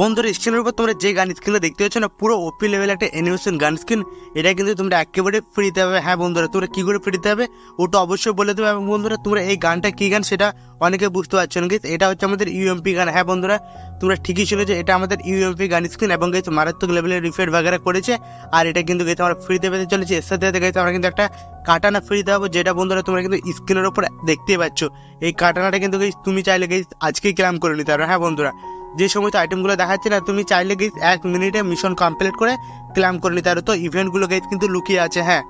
বন্ধুরা স্ক্রিনের উপর তোমরা যে গান স্ক্রিনে দেখতে পাচ্ছ না, পুরো ওপি লেভেল একটা অ্যানিমেশন গান স্ক্রিন এটা কিন্তু তোমরা একেবারে ফ্রিতে হবে হ্যাঁ বন্ধুরা, তোমরা কী করে ফ্রিতে হবে ওটা অবশ্যই বলে দেবে। এবং বন্ধুরা, তোমরা এই গানটা কী গান সেটা অনেকে বুঝতে পারছ না, guys। এটা হচ্ছে আমাদের ইউএমপি গান। হ্যাঁ বন্ধুরা, তোমরা ঠিকই শুনেছো, এটা আমাদের ইউএমপি গান স্ক্রিন এবং গেছে মারাত্মক লেভেলের রিফেট বাগেরা করেছে। আর এটা কিন্তু গেছে আমরা ফ্রিতে পেতে চলেছে। এর সাথে গেছে আমরা কিন্তু একটা কাটানা ফ্রিতে পাবো, যেটা বন্ধুরা তোমরা কিন্তু স্ক্রিনের উপর দেখতেই পাচ্ছ। এই কাটানাটা কিন্তু তুমি চাইলে গেছে আজকেই ক্লাম করে নিতে পারো। হ্যাঁ বন্ধুরা যে সমস্ত আইটেমগুলো দেখাচ্ছে না, তুমি চাইলে গেস এক মিনিটে মিশন কমপ্লিট করে ক্লাম করে নিতে পারো। তো ইভেন্টগুলো গেস কিন্তু লুকিয়ে আছে হ্যাঁ।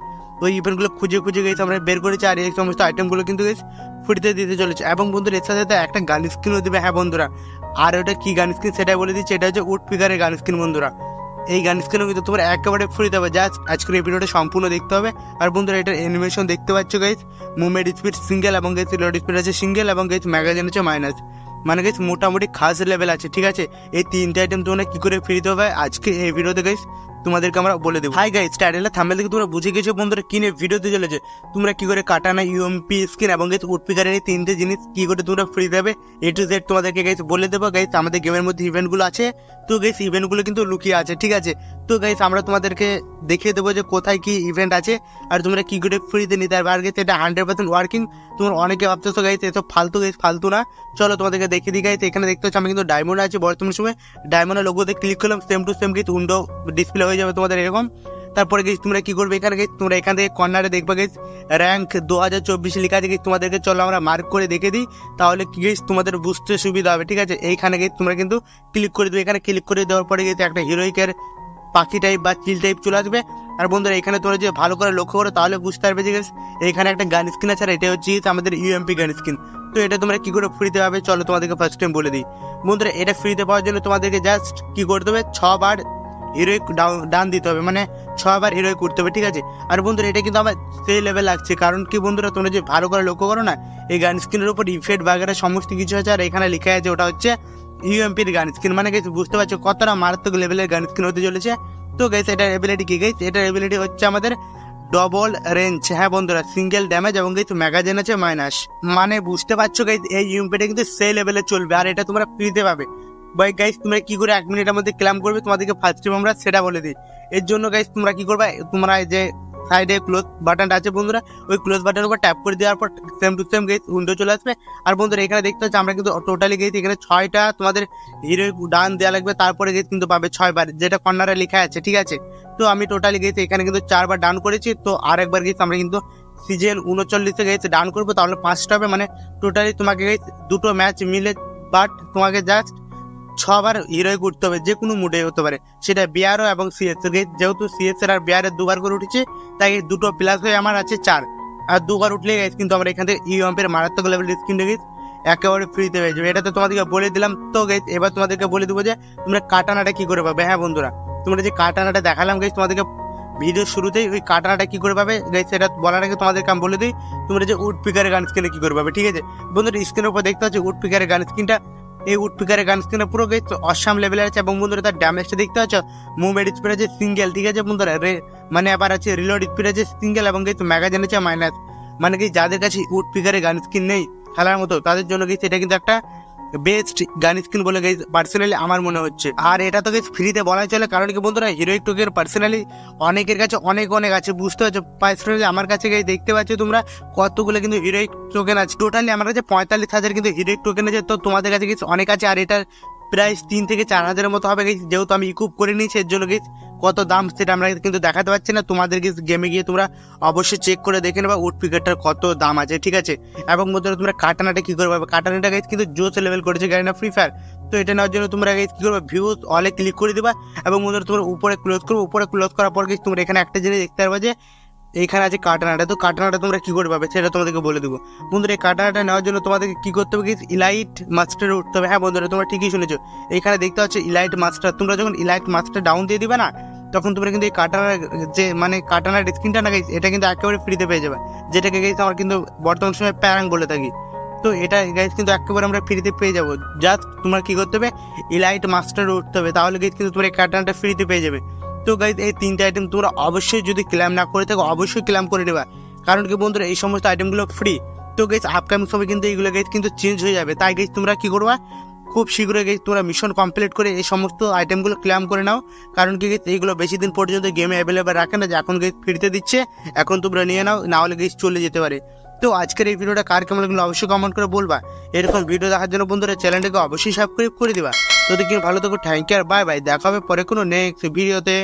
ওই ইভেন্টগুলো খুঁজে খুঁজে গেছি আমরা বের করেছি আর এই সমস্ত আইটেমগুলো কিন্তু গেছি ফুটিতে দিতে চলেছে। এবং বন্ধুরা, এর সাথে সাথে একটা গান স্ক্রিনও দেবে হ্যাঁ বন্ধুরা। আর ওটা কী গান স্ক্রিন সেটাই বলে দিচ্ছি এটা হচ্ছে উড ফিগারের গান স্ক্রিন বন্ধুরা। এই গান স্ক্রিনও কিন্তু তোমার একেবারে ফ্রিতে দেবে। জাস্ট আজকের এই সম্পূর্ণ দেখতে হবে। আর বন্ধুরা, এটার অ্যানিমেশন দেখতে পাচ্ছ গাইজ মুভমেন্ট স্পিড সিঙ্গেল এবং গেছে লোড স্পিড আছে সিঙ্গেল এবং গেছে ম্যাগাজিন আছে মাইনাস মানে গেছ মোটামুটি খাস লেভেল আছে, ঠিক আছে? এই তিনটে আইটেম তোমরা কী করে ফ্রিতে হবে আজকে এই ভিডিওতে গাইস তোমাদেরকে আমরা বলে দেবো। হাই গাইস টাইটেলে থাম্বেল থেকে তোমরা বুঝে গেছো বন্ধুরা, কিনে ভিডিওতে চলেছে তোমরা কি করে কাটানা ইউএমপি স্কিন এবং গেছে উডপিকারের এই তিনটে জিনিস কি করে তোমরা ফ্রি দেবে এ টু জেড তোমাদেরকে গাইস বলে দেবো। গাইস আমাদের গেমের মধ্যে ইভেন্টগুলো আছে। তো গাইস ইভেন্টগুলো কিন্তু লুকিয়ে আছে, ঠিক আছে? তো গাইস আমরা তোমাদেরকে দেখিয়ে দেবো যে কোথায় কি ইভেন্ট আছে আর তোমরা কি করে ফ্রিতে নিতে পারবে। আর গেছে এটা হান্ড্রেড পার্সেন্ট ওয়ার্কিং তোমরা অনেকে ভাবতেছো গাইস এসব ফালতু গাইস ফালতু না। চলো তোমাদেরকে দেখিয়ে দিই গাইস এখানে দেখতে হচ্ছে আমি কিন্তু ডায়মন্ড আছে বর্তমান সময়। ডায়মন্ডের লোগোতে ক্লিক করলাম সেম টু সেম কিন্তু উইন্ডো ডিসপ্লে হয়ে যাবে তোমাদের এরকম। তারপরে গেছি তোমরা কি করবে এখানে গেছি তোমরা এখান থেকে কর্নারে দেখবে গেছি র্যাঙ্ক দু হাজার চব্বিশে লেখা আছে গেছি তোমাদেরকে চলো আমরা মার্ক করে দেখে দিই, তাহলে কি গেছি তোমাদের বুঝতে সুবিধা হবে, ঠিক আছে? এইখানে গেছি তোমরা কিন্তু ক্লিক করে দেবে। এখানে ক্লিক করে দেওয়ার পরে গেছি একটা হিরোইকের পাখি টাইপ বা চিল টাইপ চলে আসবে। আর বন্ধুরা, এখানে তোমরা যে ভালো করে লক্ষ্য করো, তাহলে বুঝতে পারবে যে এখানে একটা গান স্ক্রিন আছে, আর এটা হচ্ছে আমাদের ইউএমপি গান স্ক্রিন তো এটা তোমরা কি করে ফ্রিতে পাবে, চলো তোমাদেরকে ফার্স্ট টাইম বলে দিই। বন্ধুরা, এটা ফ্রিতে পাওয়ার জন্য তোমাদেরকে জাস্ট কী করতে হবে, ছবার হিরোইক ডান দিতে হবে। মানে ছবার হিরোইক করতে হবে, ঠিক আছে? আর বন্ধুরা, এটা কিন্তু আমার সেই লেভেল লাগছে। কারণ কি বন্ধুরা, তোমরা যে ভালো করে লক্ষ্য করো না, এই গান স্ক্রিনের উপর ইফেক্ট বাগেরা সমস্ত কিছু আছে আর এখানে লেখা আছে, ওটা হচ্ছে ইউএমপির গান স্ক্রিন মানে গেছে বুঝতে পারছ কতটা মারাত্মক লেভেলের গান স্ক্রিন হতে চলেছে? তো গেছে এটার এবিলিটি কি গেছে এটার এবিলিটি হচ্ছে আমাদের ডবল রেঞ্জ হ্যাঁ বন্ধুরা সিঙ্গেল ড্যামেজ এবং কিছু ম্যাগাজিন আছে মাইনাস মানে বুঝতে পারছ এই ইউএমপিটা কিন্তু সেই লেভেলে চলবে। আর এটা তোমরা ফ্রিতে পাবে। বাই গাইস তোমরা কি করে এক মিনিটের মধ্যে ক্লাম করবে? তোমাদেরকে ফার্স্ট টাইম আমরা সেটা বলে দিই। এর জন্য গাইস তোমরা কি করবে? তোমরা যে সাইডে ক্লোজ বাটনটা আছে, বন্ধুরা, ওই ক্লোজ বাটনের উপর ট্যাপ করে দেওয়ার পর same to same guess window চলে আসবে। আর বন্ধুরা, এখানে দেখতে হচ্ছে আমরা কিন্তু টোটালি গেছি এখানে ছয়টা তোমাদের হিরো ডান দেওয়া লাগবে। তারপরে গেছি কিন্তু পাবে ছয়বার, যেটা কর্নারে লেখা আছে, ঠিক আছে? তো আমি টোটালি গেছি এখানে কিন্তু চারবার ডান করেছি। তো আরেকবার গেছি আমরা কিন্তু সিজন উনচল্লিশে গেছি ডান করব। তাহলে পাঁচটা হবে মানে টোটালি তোমাকে গেছি দুটো ম্যাচ মিলে বাট তোমাকে জাস্ট ছবার হিরোই করতে হবে, যে কোনো মুডে হতে পারে। সেটা বিয়ারও এবং সিএস যেহেতু সিএস এর আর বিয়ারের দুবার করে উঠেছে, তাই দুটো প্লাস হয়ে আমার আছে চার। আর দুবার উঠলে গেছে কিন্তু আমরা এখান থেকে ইউএমপের মারাত্মক লেভেল স্ক্রিন গেছি একেবারে ফ্রিতে পেয়ে যাবে। এটা তো তোমাদেরকে বলে দিলাম। তো গেছে এবার তোমাদেরকে বলে দেবো যে, তোমরা কাটানাটা কী করে পাবে? হ্যাঁ বন্ধুরা, তোমরা যে কাটানাটা দেখালাম গেছে তোমাদেরকে ভিডিওর শুরুতেই ওই কাটানাটা কী করে পাবে? গাইস সেটা বলার আগে তোমাদেরকে আমি বলে দিই, তোমরা যে উড পিকারের গান স্ক্রিনে কী করে পাবে, ঠিক আছে? বন্ধুরা স্ক্রিনের উপর দেখতে পাচ্ছ উড পিকারের গান স্ক্রিনটা এই উড পিকারের গান স্ক্রিনে পুরো গেছ অসাম লেভেলের আছে এবং বন্ধুরা তার ড্যামেজটা দেখতে পাচ্ছ? মুভমেন্ট স্পিড আছে সিঙ্গেল ঠিক আছে বন্ধুরা? রে মানে আবার আছে রিলোড স্পিড আছে সিঙ্গেল এবং কিন্তু ম্যাগাজিন আছে মাইনাস মানে কি যাদের কাছে উড পিকারের গান স্ক্রিন নেই খেলার মতো, তাদের জন্য গেছে এটা কিন্তু একটা বেস্ট গান স্ক্রিন বলে গেছে পার্সোনালি আমার মনে হচ্ছে। আর এটা তো গেছে ফ্রিতে বলাই চলে, কারণ কি বন্ধুরা হিরোইক টোকের পার্সোনালি অনেকের কাছে অনেক অনেক আছে, বুঝতে পারছ? পার্সোনালি আমার কাছে গিয়ে দেখতে পাচ্ছ তোমরা কতগুলো কিন্তু হিরোইক টোকেন আছে। টোটালি আমার কাছে পঁয়তাল্লিশ হাজার কিন্তু হিরোইক টোকেন আছে, তো তোমাদের কাছে কিছু অনেক আছে, আর এটার প্রাইস তিন থেকে চার হাজারের মতো হবে গেছে যেহেতু আমি ইকুপ করে নিয়েছি, এর জন্য গেছে কত দাম সেটা আমরা কিন্তু দেখাতে পারছি না। তোমাদের গেমে গিয়ে তোমরা অবশ্যই চেক করে দেখে নেবা উড পিকেটটার কত দাম আছে, ঠিক আছে? এবং বন্ধুরা, তোমরা কাটানাটা কি করবে কাটানাটা গেছে কিন্তু জোস লেভেল করেছে গাড়ি না ফ্রি ফায়ার তো এটা নেওয়ার জন্য তোমরা গেছে কী করবে? ভিউজ অলে ক্লিক করে দিবা। এবং বন্ধুরা, তোমরা উপরে ক্লোজ করবে। উপরে ক্লোজ করার পর গেছে তোমরা এখানে একটা জিনিস দেখতে পারবে যে এইখানে আছে কাটানাটা। তো কাটানাটা তোমরা কী করে পাবে সেটা তোমাদেরকে বলে দেবো। বন্ধুরা, এই কাটানাটা নেওয়ার জন্য তোমাদেরকে কী করতে হবে কি ইলাইট মাস্টারে উঠতে হবে। হ্যাঁ বন্ধুরা, তোমরা ঠিকই শুনেছো। এইখানে দেখতে পাচ্ছ ইলাইট মাস্টার তোমরা যখন ইলাইট মাস্টার ডাউন দিয়ে দিবে না, তখন তোমরা কিন্তু এই কাটানার যে মানে কাটানার স্ক্রিনটা না গাইস এটা কিন্তু একেবারে ফ্রিতে পেয়ে যাবে। যেটাকে গাইস আমার কিন্তু বর্তমান সময় প্যারাং বলে থাকি। তো এটা গাইস কিন্তু একেবারে আমরা ফ্রিতে পেয়ে যাব। জাস্ট তোমার কী করতে হবে? ইলাইট মাস্টার উঠতে হবে। তাহলে গাইস কিন্তু তোমরা এই কাটানাটা ফ্রিতে পেয়ে যাবে। তো গাইজ এই তিনটে আইটেম তোমরা অবশ্যই যদি ক্লেম না করে থাকো অবশ্যই ক্লেম করে নেবা। কারণ কি বন্ধুরা এই সমস্ত আইটেমগুলো ফ্রি তো গেছ আপকামিং সময় কিন্তু এইগুলো গেছ কিন্তু চেঞ্জ হয়ে যাবে। তাই গেছ তোমরা কি করবা? খুব শীঘ্রই guys তোমরা মিশন কমপ্লিট করে এই সমস্ত আইটেমগুলো ক্লেম করে নাও। কারণ কি guys, এইগুলো বেশি দিন পর্যন্ত গেমে অ্যাভেলেবেল রাখে না যে এখন গেস ফিরতে দিচ্ছে। এখন তোমরা নিয়ে নাও না হলে গেস চলে যেতে পারে। তো আজকের এই ভিডিওটা কার কেমন লাগল অবশ্যই কমেন্ট করে বলবা। এরকম ভিডিও দেখার জন্য বন্ধুরা চ্যানেলটাকে অবশ্যই সাবস্ক্রাইব করে দিবা। তো দেখি ভালো থাকো থ্যাংক ইউ আর বাই বাই দেখা হবে পরে কোনো নেক্সট ভিডিওতে